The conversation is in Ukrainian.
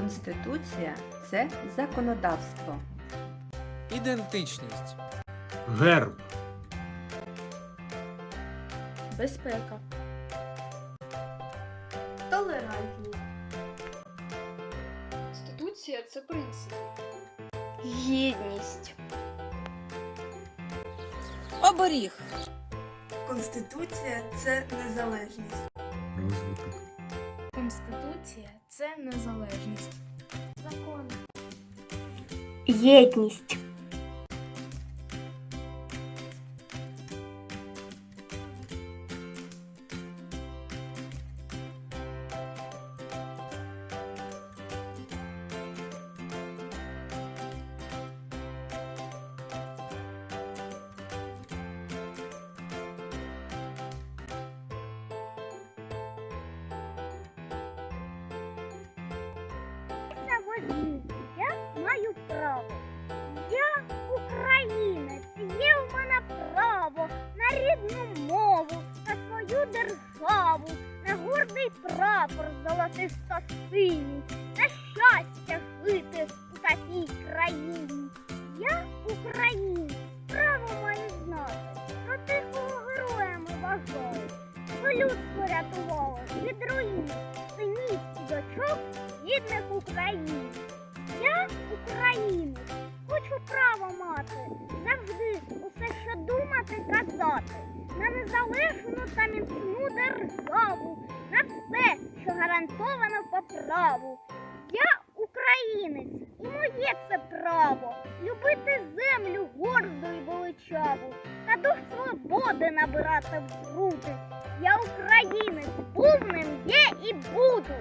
Конституція це законодавство. Ідентичність. Герб. Безпека. Толерантність. Конституція це принцип. Єдність. Оберіг. Конституція це незалежність. Розвиток. Конституція це незалежність. Єдність. Рідну мову, на свою державу, на гордий прапор золотисто синій, на щастя жити у такій країні. Я українець, право маю знати, про тихого героя ми вважали, що людство рятувало від руїн, синів і дочок гідних України. Я українець, хочу право мати, завжди усе, що думати, казати, на незалежну та міцну державу, на все, що гарантовано по праву. Я українець, і моє це право любити землю горду і величаву, та дух свободи набирати в груди. Я українець, був ним є і буду.